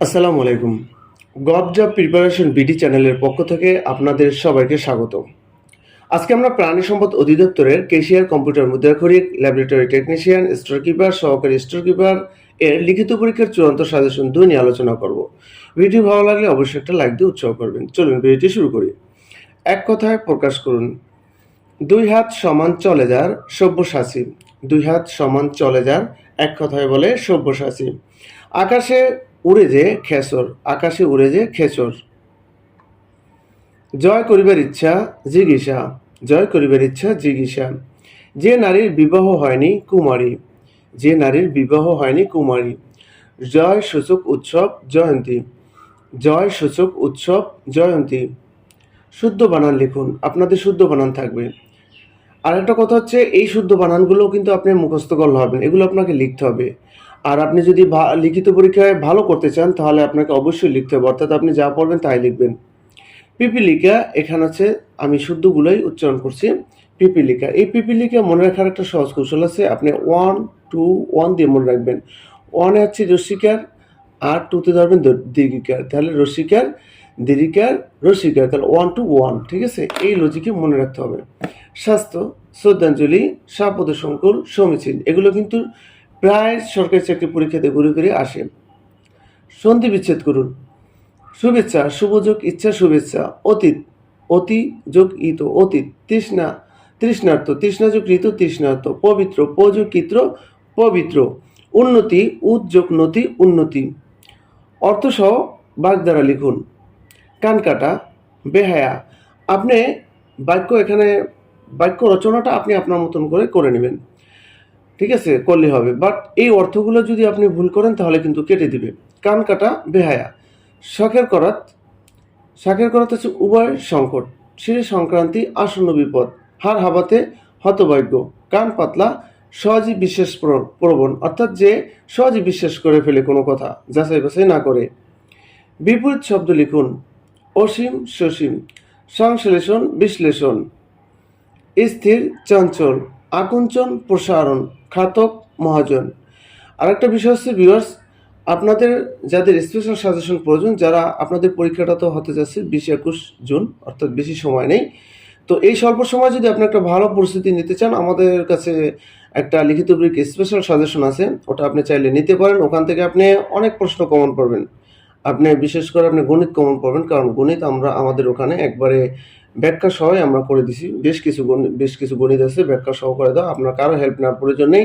আসসালামু আলাইকুম। Gov job preparation BD চ্যানেলের পক্ষ থেকে আপনাদের সবাইকে স্বাগত। আজকে আমরা প্রাণী সম্পদ অধিদপ্তরের কেশিয়ার কম্পিউটার মুদ্রাক্ষরিক ল্যাবরেটরি টেকনিশিয়ান স্টোর কিপার সহকারী স্টোর কিপার এর লিখিত পরীক্ষার চূড়ান্ত সাজেশন দুই নিয়ে আলোচনা করব। ভিডিও ভালো লাগলে অবশ্যই একটা লাইক দিয়ে উৎসাহ করবেন। চলুন ভিডিওটি শুরু করি। এক কথায় প্রকাশ করুন। দুই হাত সমান চলে যার সব্যসাচী। দুই হাত সমান চলে যার এক কথায় বলে সব্যসাচী। আকাশে উড়ে যে খেসর, আকাশে উড়ে যে খেসর। জয় করিবার ইচ্ছা জিজ্ঞাসা জয় করিবার ইচ্ছা জিজ্ঞাসা যে নারীর বিবাহ হয়নি, কুমারী। যে নারীর বিবাহ হয়নি, কুমারী। জয় সূচক উৎসব, জয়ন্তী। জয় সূচক উৎসব, জয়ন্তী। শুদ্ধ বানান লিখুন, আপনাদের শুদ্ধ বানান থাকবে। আর একটা কথা হচ্ছে, এই শুদ্ধ বানানগুলো কিন্তু আপনি মুখস্থ করলে হবে না। এগুলো আপনাকে লিখতে হবে। আর আপনি যদি লিখিত পরীক্ষায় ভালো করতে চান, তাহলে আপনাকে অবশ্যই লিখতে হবে। অর্থাৎ আপনি যা পড়বেন তাই লিখবেন। পিপিলিকা, এখানে আছে, আমি শুদ্ধগুলোই উচ্চারণ করছি। পিপিলিকা, এই পিপিলিকা মনে রাখার একটা সহজ কৌশল আছে। আপনি ওয়ান টু ওয়ান দিয়ে মনে রাখবেন। ওয়ানে হচ্ছে রসিকার আর টুতে ধরবেন দীর্ঘিকার। তাহলে রসিকার দীর্ঘিকার রসিকার তাহলে ওয়ান টু ওয়ান ঠিক আছে? এই লজিকে মনে রাখতে হবে। স্বাস্থ্য, শ্রদ্ধাঞ্জলি সাপদ সংকুল সমীচীন, এগুলো কিন্তু প্রায় সরকারি চাকরি পরীক্ষাতে ঘুরে ঘুরে আসে সন্ধি বিচ্ছেদ করুন। শুভেচ্ছা শুভযোগ ইচ্ছা, শুভেচ্ছা, অতীত, অতি যোগ, ইত, অতীত, তৃষ্ণা তৃষ্ণার্থ তৃষ্ণাযোগ ঋতু তৃষ্ণার্থ পবিত্র পযোগ কিত্র পবিত্র, উন্নতি, উদ্যোগ, নতি, উন্নতি। অর্থসহ বাগধারা লিখুন। কান কাটা, বেহায়া, আপনি বাক্য এখানে, বাক্য রচনাটা আপনি আপনার মতন করে করে নেবেন। ঠিক আছে করলে হবে। বাট এই অর্থগুলো যদি আপনি ভুল করেন, তাহলে কিন্তু কেটে দিবে। কান কাটা বেহায়া। শখের করাত, শাকের করাত হচ্ছে উভয় সংকট। শিরে সংক্রান্তি, আসন্ন বিপদ। হার হাবাতে হতভাগ্য। কান পাতলা সহজেই বিশ্বাস প্র- প্রবণ। অর্থাৎ যে সহজে বিশ্বাস করে ফেলে কোনো কথা, যাচাই বাছাই না করে। বিপরীত শব্দ লিখুন, অসীম সসীম। সংশ্লেষণ, বিশ্লেষণ। স্থির, চঞ্চল। আকুঞ্চন, প্রসারণ, খাতক, মহাজন। আরেকটা বিষয় হচ্ছে ভিউয়ার্স আপনাদের যাদের স্পেশাল সাজেশন প্রয়োজন, যারা আপনাদের পরীক্ষাটা তো হতে যাচ্ছে বিশ একুশ জুন, অর্থাৎ বেশি সময় নেই, তো এই স্বল্প সময় যদি আপনি একটা ভালো পরিস্থিতি নিতে চান, আমাদের কাছে একটা লিখিত পরীক্ষা স্পেশাল সাজেশন আছে, ওটা আপনি চাইলে নিতে পারেন, ওখান থেকে আপনি অনেক প্রশ্ন কমন পাবেন আপনি, বিশেষ করে আপনি গণিত কমন পাবেন কারণ গণিত আমরা, আমাদের ওখানে একবারে ব্যাখ্যা সহ আমরা করে দিছি। বেশ কিছু গণিত বেশ কিছু গণিত আছে, ব্যাখ্যা সহ করে দাও। আপনার কারও হেল্প নেওয়ার প্রয়োজন নেই।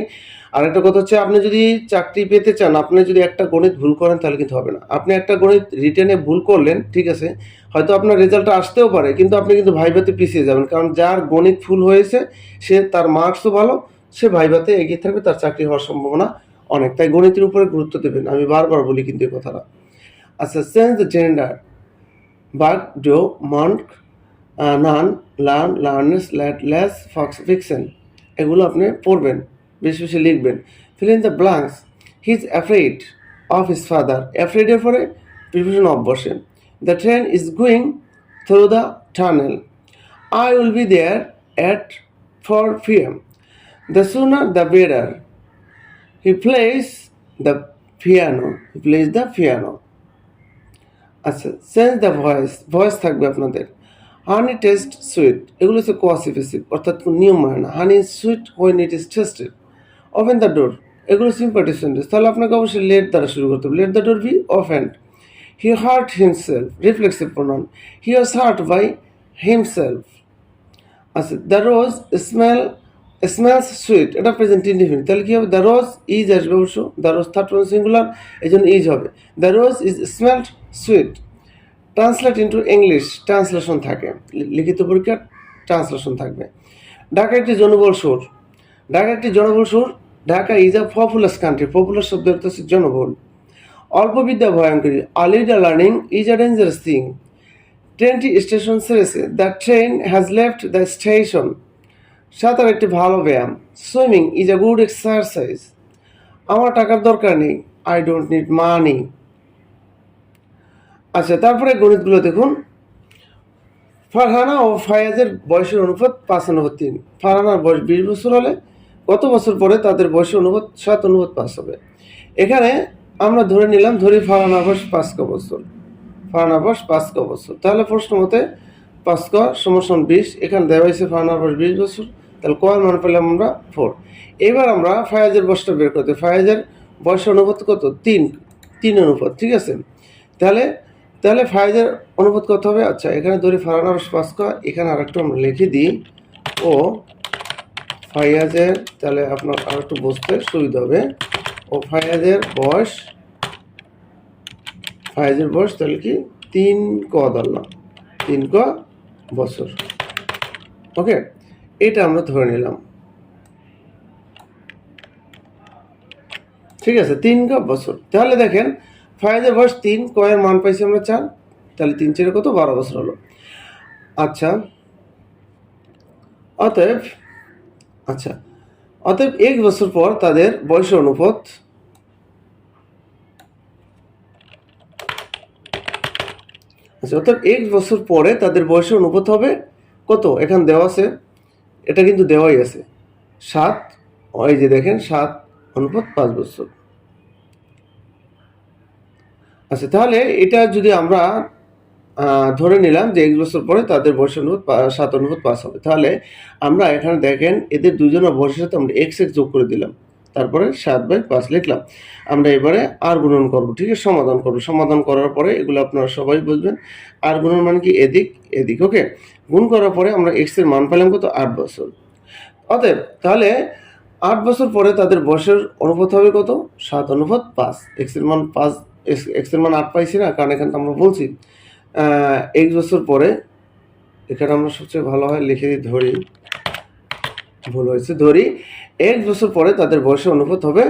আর একটা কথা হচ্ছে, আপনি যদি চাকরি পেতে চান, আপনি যদি একটা গণিত ভুল করেন, তাহলে কিন্তু হবে না। আপনি একটা গণিত রিটেনে ভুল করলেন, ঠিক আছে, হয়তো আপনার রেজাল্টটা আসতেও পারে, কিন্তু আপনি কিন্তু ভাইভাতে পিছিয়ে যাবেন। কারণ যার গণিত ফুল হয়েছে, সে তার মার্কসও ভালো, সে ভাইভাতে এগিয়ে থাকবে, তার চাকরি হওয়ার সম্ভাবনা অনেক। তাই গণিতের উপরে গুরুত্ব দেবেন। আমি বারবার বলি কিন্তু এই কথাটা। আচ্ছা দ্য জেন্ডার বাট ডো মন্ট নান লার্ন লার্নেস, ল্যাট লেস ফক্স ফিকশন এগুলো আপনি পড়বেন, বেশি বেশি লিখবেন। Fill in the blanks, he is afraid of his father. অ্যাফ্রেডের পরে প্রিপারেশন অফ বসে the train is going through the tunnel. I will be there at four PM. The sooner the better he plays the piano. He plays the piano. আচ্ছা change the voice. Voice থাকবে আপনাদের। Honey taste sweet এগুলো হচ্ছে কোয়াসিফিসিভ অর্থাৎ নিয়ম মানে না। Honey sweet when it is tasted open the door এগুলো সিম্পাটি সেন্টেন্স তাহলে আপনাকে অবশ্যই লেট দ্বারা শুরু করতে হবে। Let the door be opened he hurt himself reflexive pronoun he was hurt by himself আচ্ছা the rose smell smells sweet এটা প্রেজেন্ট ইনডিফিনিট তাহলে কি হবে? দ্য রোজ ইজ আসবে অবশ্য। দ্য রোজ থার্ড সিঙ্গুলার এই জন্য ইজ হবে। The rose is smelled sweet translate into English translation থাকে। লিখিত পরীক্ষার ট্রান্সলেশন থাকবে। ঢাকা একটি জনবল সুর। ঢাকা একটি জনবল সুর, Dhaka is a populous country popular শব্দ হচ্ছে জনবল অল্প বিদ্যা ভয়ঙ্করী a little learning is a dangerous thing ট্রেনটি স্টেশন ছেড়েছে। The train has left the station সাঁতার একটি ভালো ব্যায়াম। Swimming is a good exercise আমার টাকার দরকার নেই। আই ডোন্ট নিড মানি আচ্ছা তারপরে গণিতগুলো দেখুন। ফারহানা ও ফায়াজের বয়সের অনুপাত পাঁচ অনুপাত তিন। ফারহানার বয়স বিশ বছর হলে কত বছর পরে তাদের বয়সের অনুপাত সাত অনুপাত পাঁচ হবে? এখানে আমরা ধরে নিলাম, ধরি ফারান আবাস পাঁচ ক বছর। ফারান আবাস পাঁচ ক বছর। তাহলে প্রশ্ন মতে পাঁচ ক সমসন বিশ, এখানে দেওয়া হয়েছে ফারান আবাস বিশ বছর। তাহলে কয় মান পেলাম আমরা ফোর এবার আমরা ফায়াজের বয়সটা বের করতে ফায়াজের বয়স অনুপাত কত? তিন। তিন অনুপাত, ঠিক আছে? তাহলে তাহলে ফায়াজের অনুপাত কত হবে। আচ্ছা এখানে ধরি ফারান আবাস পাঁচ ক এখানে আরেকটু আমরা লিখে দিই। ও ফাইয়াজের, তাহলে আপনার আর একটু সুবিধা হবে। ও ফাইয়াজের বয়স ফাইয়াজের বয়স তাহলে কি? তিন ক ধরলাম তিন ক বছর। ওকে, এটা আমরা ধরে নিলাম। ঠিক আছে, তিন ক বছর। তাহলে দেখেন ফাইয়াজের বয়স তিন, কয়ের মান পাইছি আমরা চার, তাহলে তিন চারে কত? বারো বছর হলো। আচ্ছা। অতএব আচ্ছা। অতএব এক বছর পর তাদের বয়স অনুপাত আচ্ছা অর্থাৎ এক বছর পরে তাদের বয়সের অনুপাত হবে কত? এখানে দেওয়া আছে। এটা কিন্তু দেওয়াই আছে। সাত এই যে দেখেন, সাত, অনুপাত পাঁচ বছর। আচ্ছা তাহলে এটা যদি আমরা ধরে নিলাম যে এক বছর পরে তাদের বয়স অনুপাত পা- সাত অনুপাত পাস হবে। তাহলে আমরা এখানে দেখেন এদের দুজনের বয়সের সাথে আমরা এক্স এক্স যোগ করে দিলাম। তারপরে সাত বাই পাঁচ লিখলাম। আমরা এবারে আর গুণন করব, ঠিক আছে? সমাধান করব। সমাধান করার পরে এগুলো আপনারা সবাই বুঝবেন। আর গুণন মানে কি? এদিক এদিক, ওকে? গুণ করার পরে আমরা এক্সের মান পেলাম কত? আট বছর। অতএব, তাহলে আট বছর পরে তাদের বয়সের অনুপাত হবে কত? সাত অনুপাত পাঁচ। এক্সের মান পাঁচ এক্সের মান আট পাইছি না, কারণ এখানে তো আমরা বলছি এক বছর পরে এখানে আমরা সবচেয়ে ভালো হয় লিখে দিই ধরি। ভুল হয়েছে, ধরি। এক বছর পরে তাদের বয়সের অনুপাত হবে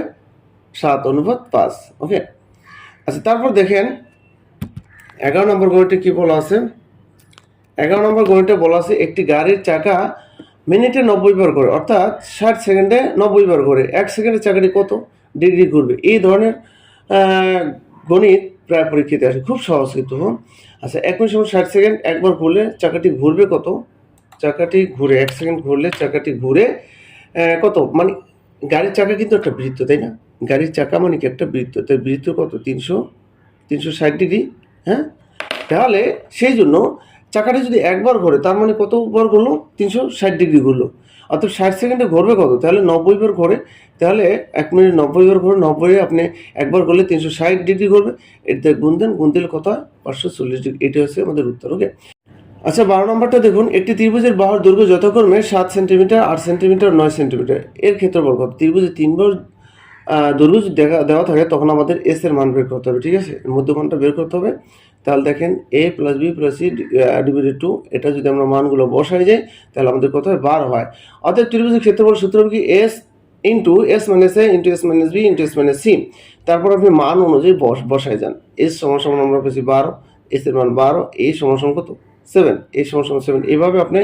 সাত, অনুপাত পাঁচ ওকে আচ্ছা তারপর দেখেন, এগারো নম্বর গণিতে কি বলা আছে? এগারো নম্বর গণিতে বলা আছে, একটি গাড়ির চাকা মিনিটে নব্বই বার করে অর্থাৎ ষাট সেকেন্ডে নব্বই বার করে এক সেকেন্ডে চাকাটি কত? ডিগ্রি ঘুরবে। এই ধরনের গণিত প্রায় পরীক্ষিতে আসে, খুব সহজ কিন্তু। আচ্ছা এক মিনিট, সময়, ষাট সেকেন্ড, একবার ঘুরলে চাকাটি ঘুরবে কত? চাকাটি ঘুরে, এক সেকেন্ড ঘুরলে চাকাটি ঘুরে কত? মানে গাড়ির চাকা কিন্তু একটা বৃত্ত, তাই না? গাড়ির চাকা মানে কি একটা বৃত্ত? তাই বৃত্ত কত? তিনশো? তিনশো ষাট ডিগ্রি হ্যাঁ? তাহলে সেই জন্য চাকাটি যদি একবার ঘোরে, তার মানে কতবার ঘুরলো? তিনশো ষাট ডিগ্রি ঘুরলো। অর্থাৎ ষাট সেকেন্ডে ঘুরবে কত? তাহলে নব্বই বার ঘরে, তাহলে এক মিনিট নব্বই বার ঘরে, নব্বই আপনি একবার করলে তিনশো ষাট ডিগ্রি ঘুরবে। এটাতে গুণ দেন, গুণ দিলে কত পাঁচশো চল্লিশ ডিগ্রি। এটি হচ্ছে আমাদের উত্তর ওকে আচ্ছা বারো নম্বরটা দেখুন। একটি ত্রিভুজের বাহুর দৈর্ঘ্য যথাক্রমে সাত সেন্টিমিটার, আট সেন্টিমিটার, নয় সেন্টিমিটার। এর ক্ষেত্রফল কত ত্রিভুজে তিনবার দৈর্ঘ্য দেখা, দেওয়া থাকে, তখন আমাদের এস এর মান বের করতে হবে, ঠিক আছে? মধ্যমানটা বের করতে হবে। তাহলে দেখেন A plus B plus C divided two এটা যদি আমরা মানগুলো বসাই যাই, তাহলে আমাদের কত হয়? বারো হয়। অর্থাৎ ত্রিভুজের ক্ষেত্রফল সূত্র কি? S into S minus A into S minus B into S minus C তারপর আপনি মান অনুযায়ী বস, বসাই যান। এস সমান আমরা পেয়েছি বারো এস এর মান বারো এই সমান কত? সেভেন এই সমান সেভেন এইভাবে আপনি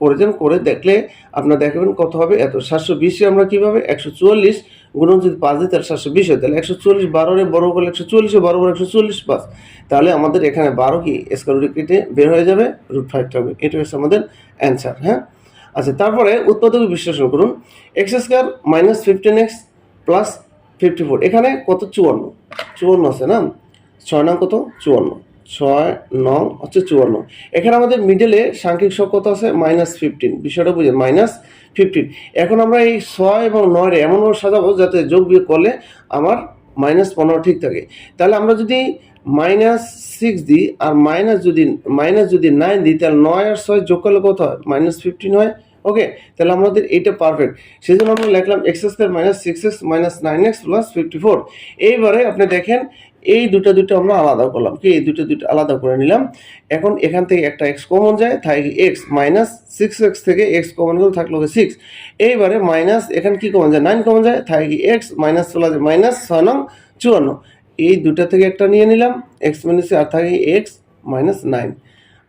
করে যান, করে দেখলে আপনার দেখবেন কত হবে? এত সাতশো বিশে আমরা কীভাবে? একশো চুয়াল্লিশ। গুণন যদি পাঁচ দিই তাহলে সাতশো বিশ হয়, তাহলে একশো চল্লিশ বারোরে বড় করলে একশো চল্লিশে বারো করে একশো চল্লিশ পাঁচ। তাহলে আমাদের এখানে বারো কি স্কোয়ার কেটে বের হয়ে যাবে রুট ফাইভটা হবে। এটা হচ্ছে আমাদের অ্যান্সার হ্যাঁ? আচ্ছা তারপরে উৎপাদক বিশ্লেষণ করুন। X square minus fifteen x plus fifty four এখানে কত? চুয়ান্ন। চুয়ান্ন আছে না? ছয় নং কত? চুয়ান্ন। ছয় নং হচ্ছে চুয়ান্ন। এখানে আমাদের মিডলে সাংখ্যিক শক কত আছে? মাইনাস ফিফটিন বিষয়টা বুঝে মাইনাস ফিফটিন এখন আমরা এই ছয় এবং নয়রে এমনভাবে সাজাবো যাতে যোগ বিয়োগ করলে আমার মাইনাস পনেরো ঠিক থাকে। তাহলে আমরা যদি মাইনাস সিক্স দিই আর মাইনাস যদি মাইনাস যদি নাইন দিই, তাহলে নয় আর ছয় যোগ করলে কত হয়? মাইনাস ফিফটিন হয়। ওকে তাহলে আমাদের এইটা পারফেক্ট সেই জন্য আমরা লিখলাম x square minus six x minus nine x plus fifty four এইবারে আপনি দেখেন এই দুটো দুটো আমরা আলাদা করলাম। কি? এই দুটো দুটো আলাদা করে নিলাম। এখন এখান থেকে একটা এক্স কমন যায়, তাই এক্স মাইনাস সিক্স এক্স থেকে এক্স কমন গেল, থাকল সিক্স এইবারে মাইনাস এখানে কি কমন যায়? নাইন কমন যায়, তাই এক্স মাইনাস প্লাস মাইনাস ছয় নং চুয়ান্ন। এই দুটা থেকে একটা নিয়ে নিলাম এক্স মাইনাস আর থাকে এক্স মাইনাস নাইন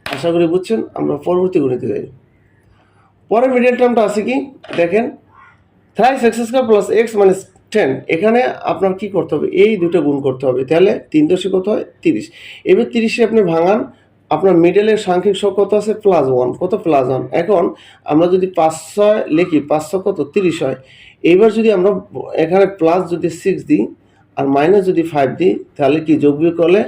আশা করি বুঝছেন, আমরা পরবর্তী গণিতে যাই। পরের মিডিয়াল টার্মটা আছে কি? দেখেন thrice x square plus x minus ten এখানে আপনার কি করতে হবে? এই দুটো গুণ করতে হবে। তাহলে তিন দশে কত হয়? তিরিশ। এবার তিরিশে আপনি ভাঙান, আপনার মিডলের সাংখ্যিক শক কত আছে? প্লাস ওয়ান কত প্লাস ওয়ান এখন আমরা যদি পাঁচশো লিখি পাঁচশো কত? তিরিশ হয়। এইবার যদি আমরা এখানে প্লাস যদি সিক্স দিই আর মাইনাস যদি ফাইভ দিই, তাহলে কি যোগ বিয়োগ করলে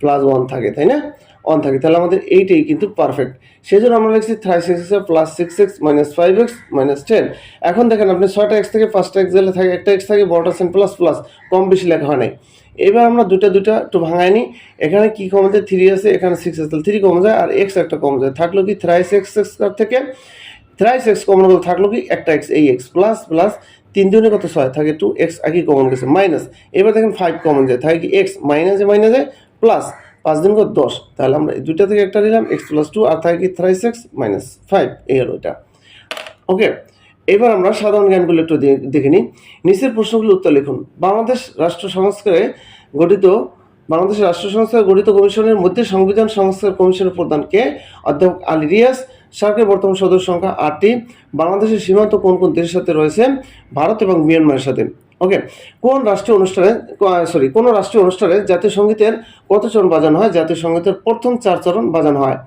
প্লাস ওয়ান থাকে, তাই না? ওয়ান থাকে, তাহলে আমাদের এইটাই কিন্তু পারফেক্ট সেই জন্য আমরা লিখছি three six x plus six x minus five x minus ten এখন দেখেন আপনি ছয়টা এক্স থেকে পাঁচটা এক্স গেলে থাকে, একটা এক্স থাকে, বড়টা সেন প্লাস প্লাস কম বেশি লেখা হয় নাই। এবার আমরা দুটা দুটা একটু ভাঙাই নিই। এখানে কী কমে যায়? থ্রি আছে, এখানে সিক্স আছে, তাহলে থ্রি কমে যায় আর এক্স একটা কমে যায়। থাকল কি থ্রাইস এক্স এক্স থেকে? থ্রাইস এক্স কমন গেলে থাকল কি একটা এক্স এই এক্স প্লাস প্লাস তিন দুনে কত? ছয়, থাকে টু এক্স আগে কমন গেছে? মাইনাস এবার দেখেন ফাইভ কমন যায়, থাকে কি এক্স মাইনাসে মাইনাসে প্লাস পাঁচ দিন কত দশ। তাহলে আমরা দুইটা থেকে একটা নিলাম এক্স প্লাস টু আর থাকে কি? থ্রাইস এক্স মাইনাস ফাইভ এই হলো এটা। ওকে এবার আমরা সাধারণ জ্ঞানগুলো একটু দেখে নিই। নিচের প্রশ্নগুলো উত্তর লিখুন। বাংলাদেশ রাষ্ট্র সংস্কারে গঠিত বাংলাদেশের রাষ্ট্র সংস্কার গঠিত কমিশনের মধ্যে সংবিধান সংস্কার কমিশনের প্রধানকে অধ্যাপক আলী রিয়াস সরকারের বর্তমান সদস্য সংখ্যা আটটি। বাংলাদেশের সীমান্ত কোন কোন দেশের সাথে রয়েছে? ভারত এবং মিয়ানমারের সাথে। ওকে কোন রাষ্ট্রীয় অনুষ্ঠানে সরি কোন রাষ্ট্রীয় অনুষ্ঠানে জাতীয় সঙ্গীতের কত চরণ বাজানো হয়? জাতীয় সঙ্গীতের প্রথম চার চরণ বাজানো হয়।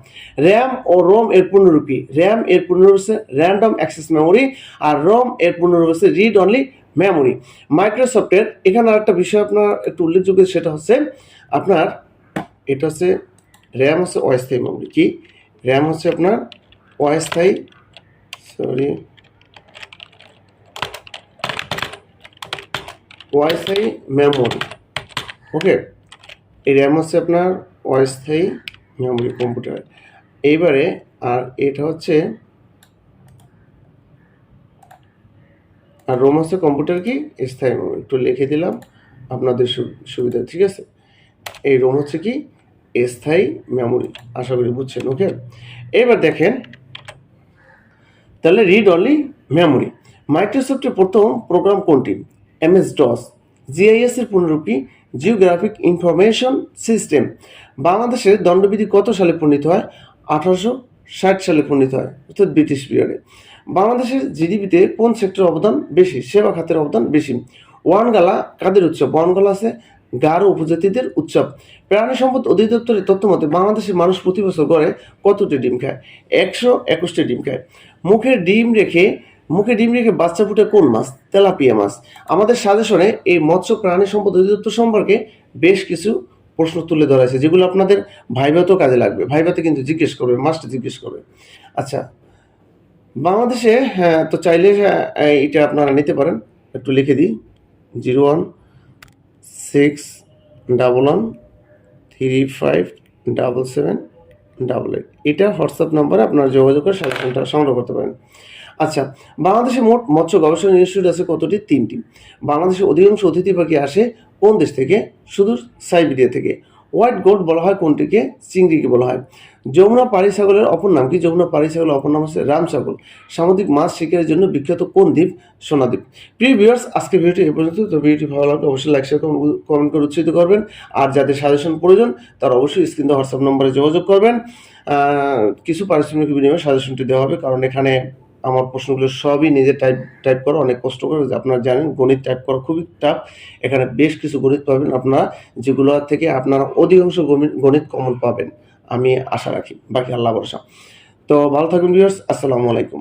র্যাম ও রোম এর পূর্ণরূপী। র্যাম এর পূর্ণরূপ হচ্ছে র্যান্ডম অ্যাক্সেস মেমোরি আর রোম এর পূর্ণরূপ হচ্ছে রিড অনলি মেমোরি মাইক্রোসফটের এখানে আরেকটা বিষয় আপনার একটু উল্লেখযোগ্য, সেটা হচ্ছে আপনার, এটা হচ্ছে, র্যাম হচ্ছে অস্থায়ী মেমোরি কি? র্যাম হচ্ছে আপনার অস্থায়ী সরি অস্থায়ী মেমোরি ওকে এই র্যাম হচ্ছে আপনার অস্থায়ী মেমোরি কম্পিউটার এইবারে, আর এটা হচ্ছে, আর রোম হচ্ছে কম্পিউটার কি? স্থায়ী মেমোরি একটু লিখে দিলাম আপনাদের সুবিধা, ঠিক আছে? এই রোম হচ্ছে কি? স্থায়ী মেমোরি আশা করি বুঝছেন ওকে এবার দেখেন, তাহলে রিড অনলি মেমোরি মাইক্রোসফটের প্রথম প্রোগ্রাম কোনটি? এমএস ডস জিআইএস এর পুনরূপী জিওগ্রাফিক ইনফরমেশন সিস্টেম। বাংলাদেশের দণ্ডবিধি কত সালে প্রণীত হয়? আঠারোশো ষাট সালে প্রণীত হয়, অর্থাৎ ব্রিটিশ পিরিয়ডে। বাংলাদেশের জিডিপিতে কোন সেক্টরের অবদান বেশি? সেবা খাতের অবদান বেশি। ওয়ানগালা কাদের উৎসব? ওয়ানগালা আছে গারো উপজাতিদের উৎসব। প্রাণী সম্পদ অধিদপ্তরের তথ্য মতে বাংলাদেশের মানুষ প্রতি বছর গড়ে কতটি ডিম খায়? একশো একুশটি ডিম খায়। মুখে ডিম রেখে মুখে ডিম রেখে বাচ্চা ফুটে কোন মাছ? তেলাপিয়া মাছ। আমাদের সাজেশনে এই মৎস্য প্রাণী সম্পদ অধিদপ্তর সম্পর্কে বেশ কিছু প্রশ্ন তুলে ধরা হয়েছে যেগুলো আপনাদের ভাইভাতেও কাজে লাগবে। ভাইভাতে কিন্তু জিজ্ঞেস করবে মাছটা জিজ্ঞেস করবে। আচ্ছা বাংলাদেশে হ্যাঁ তো চাইলে হ্যাঁ, এটা আপনারা নিতে পারেন। একটু লিখে দিই। Zero one six double one three five double seven double eight. এটা হোয়াটসঅ্যাপ নাম্বারে আপনারা যোগাযোগ করে সাজেশনটা সংগ্রহ করতে পারেন। আচ্ছা বাংলাদেশে মোট মৎস্য গবেষণা ইনস্টিটিউট আছে কতটি? তিনটি। বাংলাদেশের অধিকাংশ অতিথি পাখি আসে কোন দেশ থেকে? শুধু সাইবেরিয়া থেকে। হোয়াইট গোল্ড বলা হয় কোনটিকে? চিংড়িকে বলা হয়। যমুনা পাড়ি ছাগলের অপর নাম কি? যমুনা পাড়ি ছাগলের অপর নাম হচ্ছে রাম ছাগল। সামুদ্রিক মাছ শিকারের জন্য বিখ্যাত কোন দ্বীপ? সোনাদ্বীপ। প্রিয় ভিউয়ার্স আজকে ভিডিওটি এ পর্যন্ত। তো ভিডিওটি ভালো লাগলে অবশ্যই লাইক শেয়ার কমেন্ট করে উৎসাহিত করবেন। আর যাদের সাজেশন প্রয়োজন, তারা অবশ্যই স্ক্রিন হোয়াটসঅ্যাপ নম্বরে যোগাযোগ করবেন। কিছু পারিশ্রমিক বিনিময়ে সাজেশনটি দেওয়া হবে। কারণ এখানে আমার প্রশ্নগুলো সবই নিজে টাইপ টাইপ করা, অনেক কষ্ট করে আপনারা জানেন, গণিত টাইপ করা খুবই টাফ এখানে বেশ কিছু গণিত পাবেন আপনারা, যেগুলো থেকে আপনারা অধিকাংশ গণিত কমন পাবেন। আমি আশা রাখি। বাকি আল্লাহ ভরসা। তো ভালো থাকুন ভিউয়ার্স আসসালামু আলাইকুম।